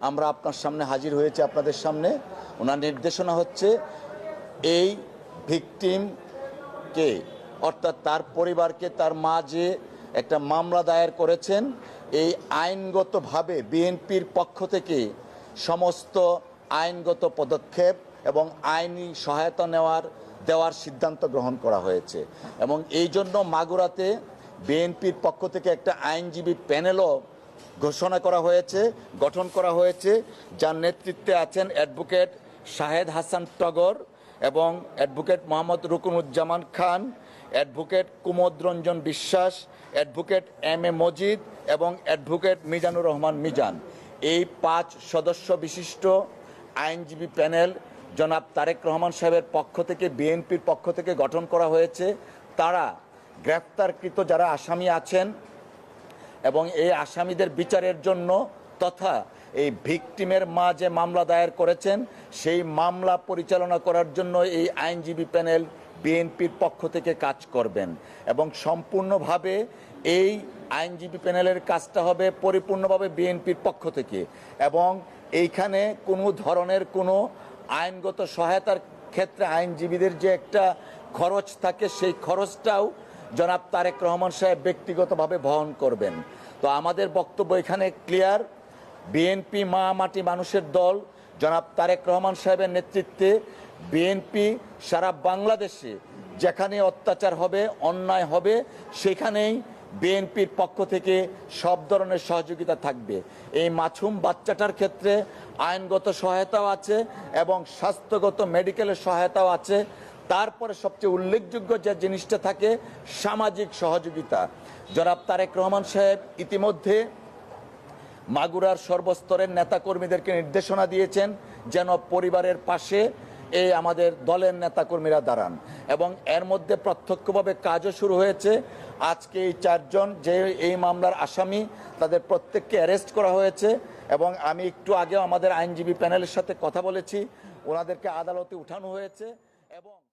আমরা আপনার সামনে হাজির হয়েছে আপনাদের সামনে। ওনার নির্দেশনা হচ্ছে, এই ভিকটিমকে অর্থাৎ তার পরিবারকে, তার মা যে একটা মামলা দায়ের করেছেন, এই আইনগতভাবে বিএনপির পক্ষ থেকে সমস্ত আইনগত পদক্ষেপ এবং আইনি সহায়তা নেওয়ার, দেওয়ার সিদ্ধান্ত গ্রহণ করা হয়েছে। এবং এই জন্য মাগুরাতে বিএনপির পক্ষ থেকে একটা আইনজীবী প্যানেলও ঘোষণা করা হয়েছে, গঠন করা হয়েছে, যার নেতৃত্বে আছেন অ্যাডভোকেট শাহেদ হাসান টগর এবং advocate Mohammad Rukunuzzaman Khan, advocate Kumod Ranjan Biswas, advocate M এ মজিদ এবং অ্যাডভোকেট মিজানুর রহমান মিজান। এই পাঁচ সদস্য বিশিষ্ট আইনজীবী প্যানেল জনাব তারেক রহমান সাহেবের পক্ষ থেকে, বিএনপির পক্ষ থেকে গঠন করা হয়েছে। তারা গ্রেফতারকৃত যারা আসামি আছেন এবং এই আসামিদের বিচারের জন্য তথা এই ভিকটিমের মা যে মামলা দায়ের করেছেন, সেই মামলা পরিচালনা করার জন্য এই আইনজীবী প্যানেল বিএনপির পক্ষ থেকে কাজ করবেন। এবং সম্পূর্ণভাবে এই আইনজীবী প্যানেলের কাজটা হবে পরিপূর্ণভাবে বিএনপির পক্ষ থেকে। এবং এইখানে কোনো ধরনের কোনো আইনগত সহায়তার ক্ষেত্রে আইনজীবীদের যে একটা খরচ থাকে, সেই খরচটাও জনাব তারেক রহমান সাহেব ব্যক্তিগতভাবে বহন করবেন। তো আমাদের বক্তব্য এখানে ক্লিয়ার বিএনপি মা মাটি মানুষের দল, জনাব তারেক রহমান সাহেবের নেতৃত্বে বিএনপি সারা বাংলাদেশে যেখানে অত্যাচার হবে, অন্যায় হবে, সেখানেই বিএনপির পক্ষ থেকে সব ধরনের সহযোগিতা থাকবে। এই মাছুম বাচ্চাটার ক্ষেত্রে আইনগত সহায়তাও আছে এবং স্বাস্থ্যগত মেডিকেলের সহায়তাও আছে। তারপরে সবচেয়ে উল্লেখযোগ্য যে জিনিসটা থাকে, সামাজিক সহযোগিতা। জনাব তারেক রহমান সাহেব ইতিমধ্যে মাগুরার সর্বস্তরের নেতাকর্মীদেরকে নির্দেশনা দিয়েছেন যেন পরিবারের পাশে এই আমাদের দলের নেতাকর্মীরা দাঁড়ান। এবং এর মধ্যে প্রত্যক্ষভাবে কাজও শুরু হয়েছে। আজকে এই চারজন যে এই মামলার আসামি, তাদের প্রত্যেককে অ্যারেস্ট করা হয়েছে। এবং আমি একটু আগেও আমাদের আইনজীবী প্যানেলের সাথে কথা বলেছি। ওনাদেরকে আদালতে উঠানো হয়েছে। এবং